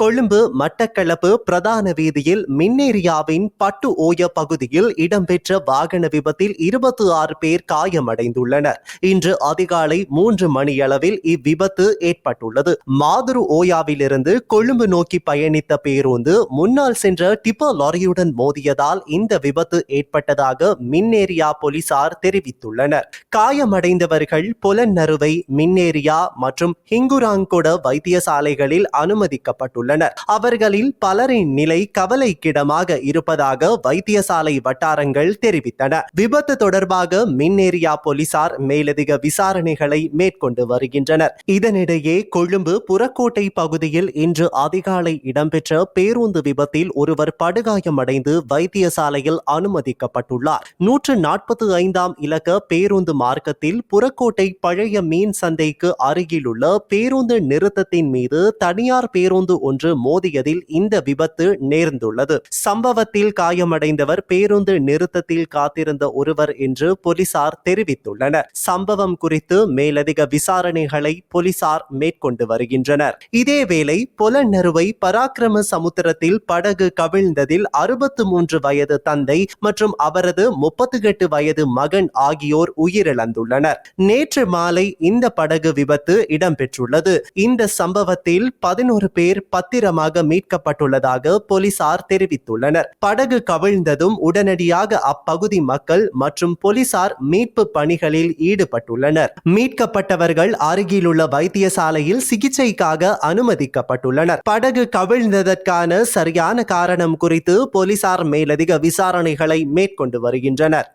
கொழும்பு மட்டக்களப்பு பிரதான வீதியில் மின்னேரியாவின் பட்டு ஓய பகுதியில் இடம்பெற்ற வாகன விபத்தில் இருபத்தி ஆறு பேர் காயமடைந்துள்ளனர். இன்று அதிகாலை மூன்று மணியளவில் இவ்விபத்து ஏற்பட்டுள்ளது. மாதுரு ஓயாவிலிருந்து கொழும்பு நோக்கி பயணித்த பேருந்து முன்னால் சென்ற டிப்பர் லாரியுடன் மோதியதால் இந்த விபத்து ஏற்பட்டதாக மின்னேரியா போலீசார் தெரிவித்துள்ளனர். காயமடைந்தவர்கள் புலன்னறுவை மின்னேரியா மற்றும் ஹிங்குராங்கொட வைத்தியசாலைகளில் அனுமதிக்கப்பட்டுள்ளனர். அவர்களில் பலரின் நிலை கவலைக்கிடமாக இருப்பதாக வைத்தியசாலை வட்டாரங்கள் தெரிவித்தன. விபத்து தொடர்பாக மின்னேரியா போலீசார் மேலதிக விசாரணைகளை மேற்கொண்டு வருகின்றனர். இதனிடையே கொழும்பு புறக்கோட்டை பகுதியில் இன்று அதிகாலை இடம்பெற்ற பேருந்து விபத்தில் ஒருவர் படுகாயமடைந்து வைத்தியசாலையில் அனுமதிக்கப்பட்டுள்ளார். நூற்று நாற்பத்தி ஐந்தாம் இலக்க பேருந்து மார்க்கத்தில் புறக்கோட்டை பழைய மீன் சந்தைக்கு அருகிலுள்ள பேருந்து நிறுத்தத்தின் மீது தனியார் பேருந்து ஒன்று மோதியதில் இந்த விபத்து நேர்ந்துள்ளது. சம்பவத்தில் காயமடைந்தவர் பேருந்து நிறுத்தத்தில் காத்திருந்த ஒருவர் என்று போலீசார் தெரிவித்துள்ளனர். சம்பவம் குறித்து மேலதிக விசாரணைகளை போலீசார் மேற்கொண்டு வருகின்றனர். இதேவேளை புலனறுவை பராக்கிரம சமுத்திரத்தில் படகு கவிழ்ந்ததில் அறுபத்து மூன்று வயது தந்தை மற்றும் அவரது முப்பத்தி எட்டு வயது மகன் ஆகியோர் உயிரிழந்துள்ளனர். நேற்று மாலை இந்த படகு விபத்து இடம்பெற்றுள்ளது. இந்த சம்பவத்தில் பதினோரு பேர் பத்திரமாக மீட்கப்பட்டுள்ளதாக போலீசார் தெரிவித்துள்ளனர். படகு கவிழ்ந்ததும் உடனடியாக அப்பகுதி மக்கள் மற்றும் போலீசார் மீட்பு பணிகளில் ஈடுபட்டுள்ளனர். மீட்கப்பட்டவர்கள் அருகிலுள்ள வைத்தியசாலையில் சிகிச்சைக்காக அனுமதிக்கப்பட்டுள்ளனர். படகு கவிழ்ந்ததற்கான சரியான காரணம் குறித்து போலீசார் மேலதிக விசாரணைகளை மேற்கொண்டு வருகின்றனர்.